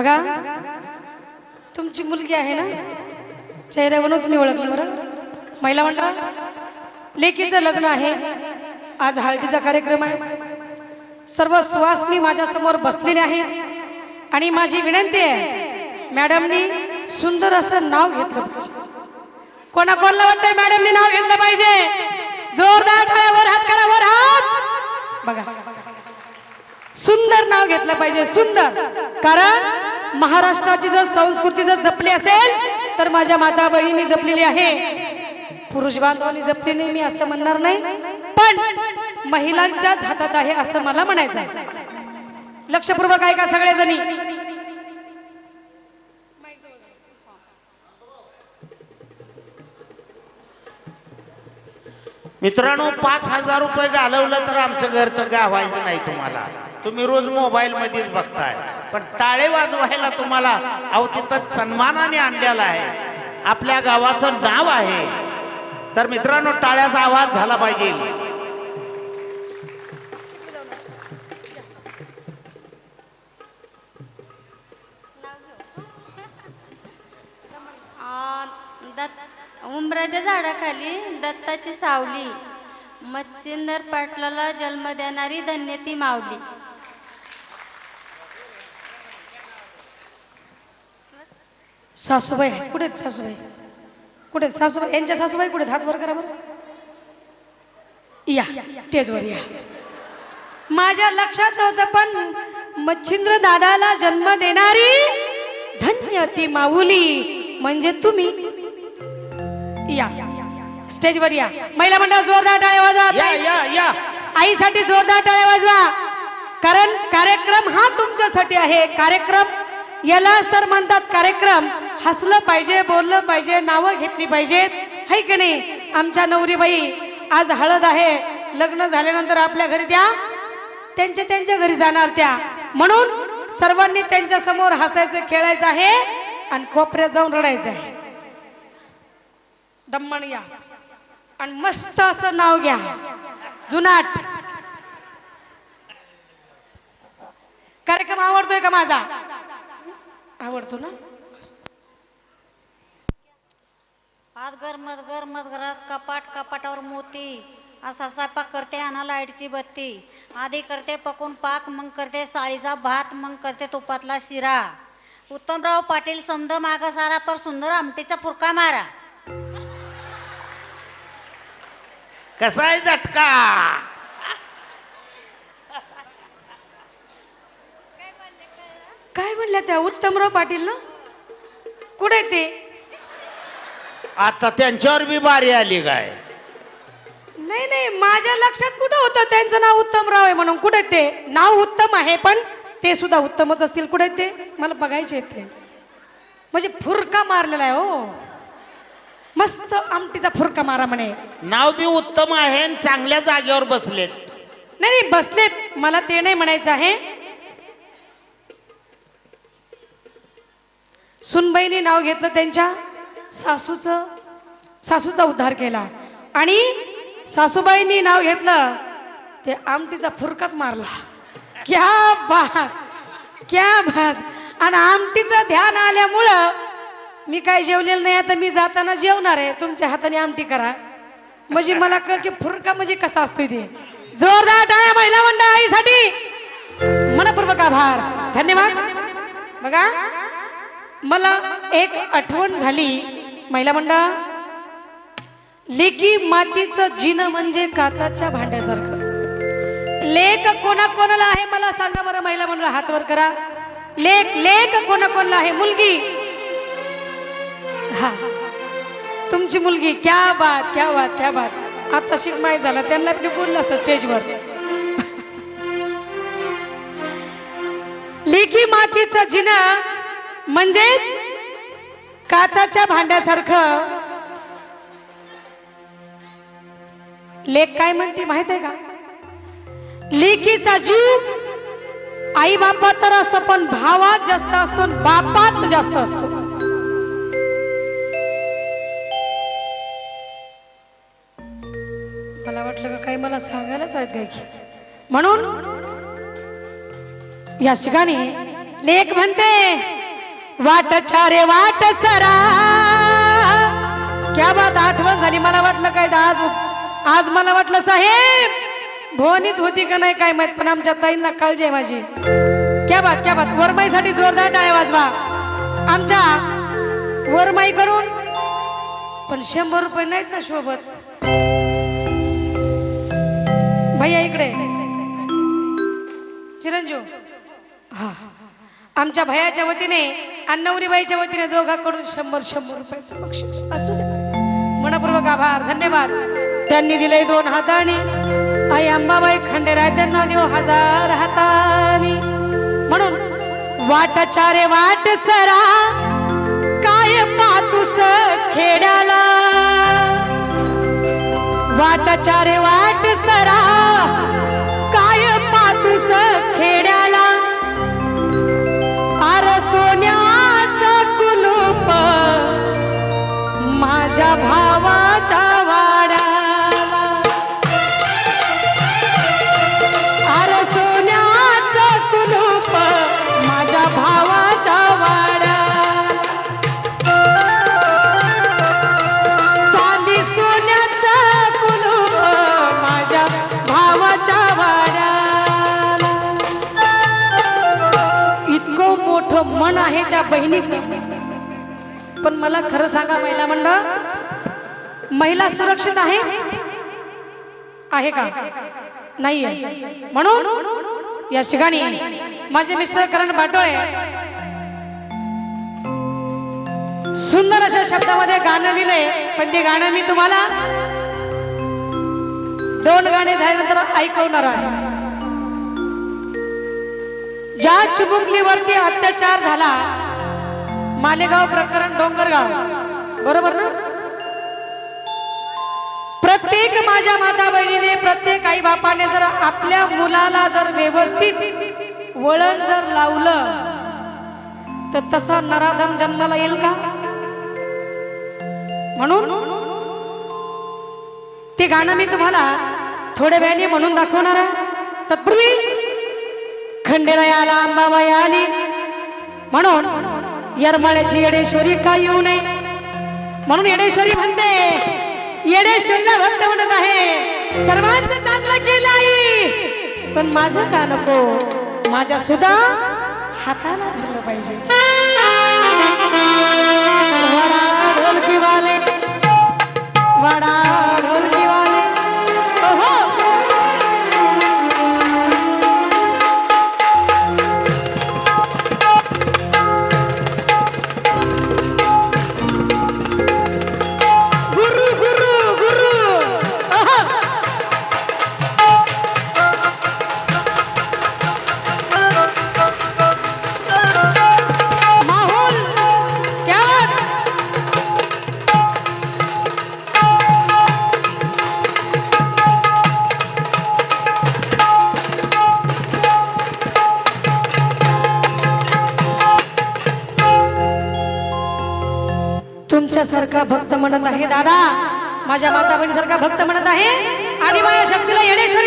बघा. तुमची मुलगी आहे ना? चेहऱ्यावरूनच मी ओळखलं बरं. महिला मंडळ लेकीचं लग्न आहे. आज हळदीचा कार्यक्रम आहे. सर्व सुवासनी माझ्यासमोर बसलेले आहे. आणि माझी विनंती आहे मॅडमनी सुंदर असं नाव घेतलं पाहिजे. कोणा कोणाला वाटतंय मॅडमनी नाव घेतलं पाहिजे? जोरदार टाळ्यावर हात करा वर हात! बघा. सुंदर नाव घेतलं पाहिजे सुंदर. कारण महाराष्ट्राची जर संस्कृती जर जपली असेल तर माझ्या माता बहिणी जपलेली आहे. पुरुष बांधवांनी जपली नाही मी असं म्हणणार नाही. पण महिलांच्याच हातात आहे असं मला म्हणायचं आहे लक्षपूर्वक आहे का सगळेजणी. मित्रांनो पाच हजार रुपये घालवलं तर आमचं घर तर गावायचं नाही तुम्हाला. तुम्ही रोज मोबाईल मध्येच बघताय. पण टाळे वाजवायला तुम्हाला अहो तिथं सन्मानाने आणलेला आहे. आपल्या गावाचं नाव आहे. तर मित्रांनो टाळ्याचा आवाज झाला पाहिजे. उमराच्या दत्त झाडाखाली दत्ताची सावली. मच्छिंदर पाटलाला जन्म देणारी धन्य ती मावली सासूबाई. कुठे आहेत सासूबाई? कुठे आहेत? सासूबाई यांच्या सासूबाई कुठे आहेत? हात वर करा बरं. या टेजवर या. माझ्या लक्षात नव्हतं पण मच्छिंद्र दादाला जन्म देणारी धन्य ती माऊली म्हणजे तुम्ही. या स्टेजवर या. महिला मंडळ जोरदार टाळ्या वाजवा. या या या. आईसाठी जोरदार टाळ्या वाजवा. कारण कार्यक्रम हा तुमच्यासाठी आहे. कार्यक्रम यालाच तर म्हणतात कार्यक्रम. हसलं पाहिजे बोललं पाहिजे नावं घेतली पाहिजेत. है की नाही? आमच्या नवरीबाई आज हळद आहे. लग्न झाल्यानंतर आपल्या घरी त्या त्यांच्या त्यांच्या घरी जाणार त्या. म्हणून सर्वांनी त्यांच्यासमोर हसायचं खेळायचं आहे आणि कोपऱ्यात जाऊन रडायचं आहे. दमण या. आणि मस्त असं नाव घ्या. जुनाट. कार्यक्रम आवडतोय का माझा? आवडतो ना? हातगर मदगर मदगरात कपाट कपाटावर मोती. असा स्वयंपाक करते आणा लाईटची बत्ती. आधी करते पकून पाक मग करते साळीचा भात मग करते तुपातला शिरा. उत्तमराव पाटील समद माग सारा पर सुंदर आमटीचा फुरका मारा. कसा आहे झटका? काय म्हणल्या त्या उत्तमराव पाटील ना कुठे ते? आता त्यांच्यावर बी बारी आली काय? नाही नाही माझ्या लक्षात कुठं होतं? त्यांचं नाव उत्तमराव आहे म्हणून. कुठे ते? नाव उत्तम आहे पण ते सुद्धा उत्तमच असतील. कुठे ते? मला बघायचे ते. म्हणजे फुरका मारलेला आहे हो. मस्त आमटीचा फुरका मारा म्हणे. नाव बी उत्तम आहे आणि चांगल्या जागेवर बसलेत. नाही नाही बसलेत. मला ते नाही म्हणायचं आहे. सुनबाईने नाव घेतलं त्यांच्या? सासूचं सासूचा उद्धार केला. आणि सासूबाईंनी नाव घेतलं ते आमटीचा फुरकाच मारला. क्या बात क्या बात. आणि आमटीचं ध्यान आल्यामुळं मी काय जेवलेलं नाही आता मी जाताना जेवणार आहे. तुमच्या हाताने आमटी करा. म्हणजे मला कळ की फुरका म्हणजे कसा असतो ते. जोरदार टाळ्या महिला मंडळ आईसाठी. मनपूर्वक आभार. धन्यवाद. बघा मला एक आठवण झाली. महिला मंडळ लेकी मातीचं जिन म्हणजे काचाच्या भांड्यासारखं. लेख कोणा कोणाला आहे मला सांगा बरं महिला मंडळ हातवर करा. लेख लेख कोणा कोणाला आहे? मुलगी. हा. तुमची मुलगी. क्या बात क्या बात क्या बात. आता शिकमाय झाला. त्यांना मी बोललं असतं स्टेजवर. लेखी मातीचं जिना म्हणजेच काचाच्या भांड्यासारखं. लेख काय म्हणते माहीत आहे का? लेकीचा जीव आई बापात तर असतो पण भावात जास्त असतो बापात जास्त असतो. मला वाटलं काही मला सांगायलाच आहेत काय की म्हणून या ठिकाणी लेख म्हणते वाट छारे वाट सरा. क्या बात आठवण झाली मला वाटलं काय आज आज मला वाटलं साहेब भोवनीच होती का नाही काय माहीत पण आमच्या ताईंना काळजी आहे माझी. क्या बात क्या बात. वरमाईसाठी जोरदार टाळ्या वाजवा. आमच्या वरमाई करून पण शंभर रुपये नाहीत ना शोभत. भैया इकडे. चिरंजीव. हा. आमच्या भयाच्या वतीने आणि नवरीबाईच्या वतीने दोघांकडून शंभर शंभर रुपयाचं बक्षीस. असू दे. मनपूर्वक आभार धन्यवाद. त्यांनी दिले दोन हाताने. आई अंबाबाई खंडेराय त्यांना देऊ हजार हाताने. म्हणून वाटचारे वाट सरा काय पातूस खेड्याला. वाटचारे वाट सरा आहे त्या बहिणीचं. पण मला खरं सांगा महिला मंडळ महिला सुरक्षित आहे? आहे का? नाही म्हणून या ठिकाणी माझे मिस्टर करण बाटोळे सुंदर अशा शब्दामध्ये गाणं लिहिलंय पण ते गाणं मी तुम्हाला दोन गाणे झाल्यानंतर ऐकवणार आहे. ज्या चिमुकलीवरती अत्याचार झाला मालेगाव प्रकरण डोंगरगाव. बरोबर ना? प्रत्येक माझ्या माता बहिणीने प्रत्येक आई बापाने जर आपल्या मुलाला जर व्यवस्थित वळण जर लावलं तर तसा नराधम जन्माला येईल का? म्हणून ते गाणं मी तुम्हाला थोड्या वेळाने म्हणून दाखवणार आहे. तत्पूर्वी खंडेरायाला अंबाबाई आली. म्हणून यरमाळ्याची येडेश्वरी का येऊ नये. म्हणून येडेश्वरी म्हणते येडेश्वरीला भक्त म्हणत आहे. सर्वांचं चांगलं केलं आई. पण माझं का नको? माझ्या सुद्धा हाताला धरलं पाहिजे. वडा ढोलकी वाले वडा ढोल तुमच्यासारखा भक्त म्हणत आहे दादा. माझ्या माता बहिणीसारखा भक्त म्हणत आहे. आणि माझ्या शक्तीला येणेश्वरीला